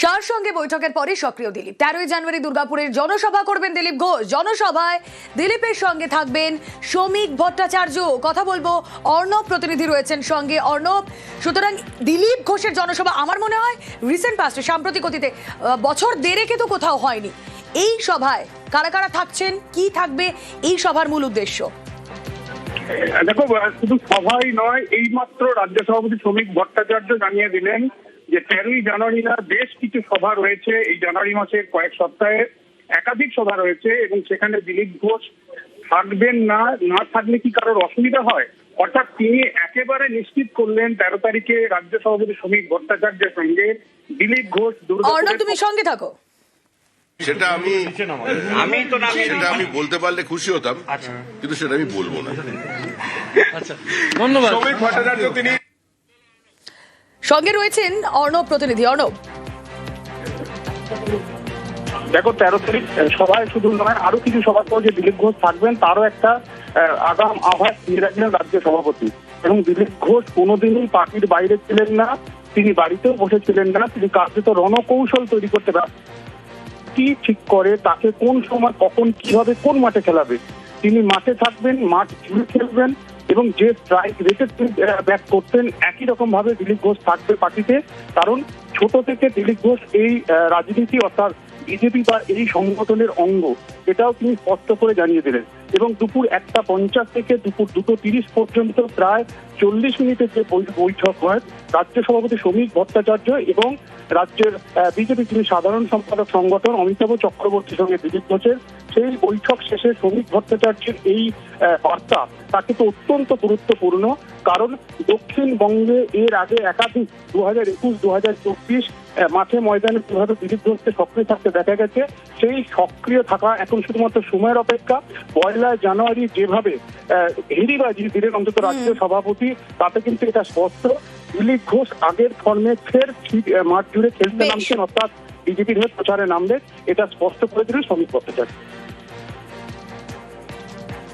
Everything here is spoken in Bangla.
শাহর সঙ্গে বৈঠকের পরে সক্রিয় দিলীপ। তেরোই জানুয়ারি দুর্গাপুরের জনসভা করবেন দিলীপ ঘোষ। জনসভায় দিলীপের সঙ্গে থাকবেন শ্রমিক ভট্টাচার্য। কথা বলব অর্ণব প্রতিনিধি রয়েছেন সঙ্গে। অর্ণব, সুতরাং দিলীপ ঘোষের জনসভা আমার মনে হয় রিসেন্ট পাস্টে সাম্প্রতিক অতীতে বছর দেড়েকে তো কোথাও হয়নি। এই সভায় কারা কারা থাকছেন, কি থাকবে, এই সভার মূল উদ্দেশ্য? দেখো শুধু সভাই নয়, এইমাত্র রাজ্য সভাপতি শ্রমিক ভট্টাচার্য জানিয়ে দিলেন যে তেরোই জানুয়ারি না বেশ কিছু সভা রয়েছে এই জানুয়ারি মাসের কয়েক সপ্তাহে। একাধিক সভা রয়েছে এবং সেখানে দিলীপ ঘোষ থাকবেন না না থাকলে কি কারোর অসুবিধা হয়? অর্থাৎ তিনি একেবারে নিশ্চিত করলেন তেরো তারিখে রাজ্য সভাপতি শ্রমিক ভট্টাচার্যের সঙ্গে দিলীপ ঘোষ অর্ণব দুর্গাপুরের তুমি সঙ্গে থাকো। সেটা আমি আমি তো না সেটা আমি বলতে পারলে খুশি হতাম কিন্তু সেটা আমি বলব না। ধন্যবাদ। শ্রমিক ভট্টাচার্য তিনি সঙ্গে রয়েছেন অর্ণব প্রতিনিধি। অর্ণব। দেখো, তেরো তারিখ সভায় শুধু নয়, আরও কিছু সভার পর যে দিলীপ ঘোষ থাকবেন, তারও একটা আগাম আহ্বান দিয়ে রাখলেন রাজ্য সভাপতি। এবং দিলীপ ঘোষ কোনোদিনই পার্টির বাইরে ছিলেন না, তিনি বাড়িতেও বসেছিলেন না, তিনি কার্যত রণকৌশল তৈরি করতে ব্যস্ত। কি ঠিক করে, তাকে কোন সময়, কখন, কীভাবে, কোন মাঠে খেলাবে তিনি মাঠে থাকবেন, মাঠ জুড়ে খেলবেন এবং যে স্ট্রাইক রেটে ব্যাট করতেন, একই রকম ভাবে দিলীপ ঘোষ থাকবে পার্টিতে। কারণ ছোট থেকে দিলীপ ঘোষ এই রাজনীতি অর্থাৎ বিজেপি বা এই সংগঠনের অঙ্গ, এটাও তিনি স্পষ্ট করে জানিয়ে দিলেন। এবং দুপুর একটা পঞ্চাশ থেকে দুপুর দুটো তিরিশ পর্যন্ত প্রায় চল্লিশ মিনিটের যে বৈঠক হয়, রাজ্য সভাপতি শ্রমিক ভট্টাচার্য এবং রাজ্যের বিজেপি যিনি সাধারণ সম্পাদক সংগঠন অমিতাভ চক্রবর্তীর সঙ্গে দিলীপ ঘোষের, সেই বৈঠক শেষে শ্রমিক ভট্টাচার্যের এই বার্তা তাকে তো অত্যন্ত গুরুত্বপূর্ণ। কারণ দক্ষিণবঙ্গে এর আগে একাধিক দু হাজার একুশ দু হাজার চব্বিশ মাঠে ময়দানে যেভাবে দিলীপ ঘোষকে সক্রিয় থাকতে দেখা গেছে। সেই সক্রিয় থাকা এখন শুধুমাত্র সময়ের অপেক্ষা। পয়লা জানুয়ারি যেভাবে হেরিবাজি দিলেন অন্তত রাজ্য সভাপতি তাতে কিন্তু এটা স্পষ্ট। দিলীপ ঘোষ আগের ফর্মে ফের ঠিক মাঠ জুড়ে খেলতে নামছেন অর্থাৎ বিজেপির হয়ে প্রচারে নামলে এটা স্পষ্ট করে দিলেন শ্রমিক ভট্টাচার্য।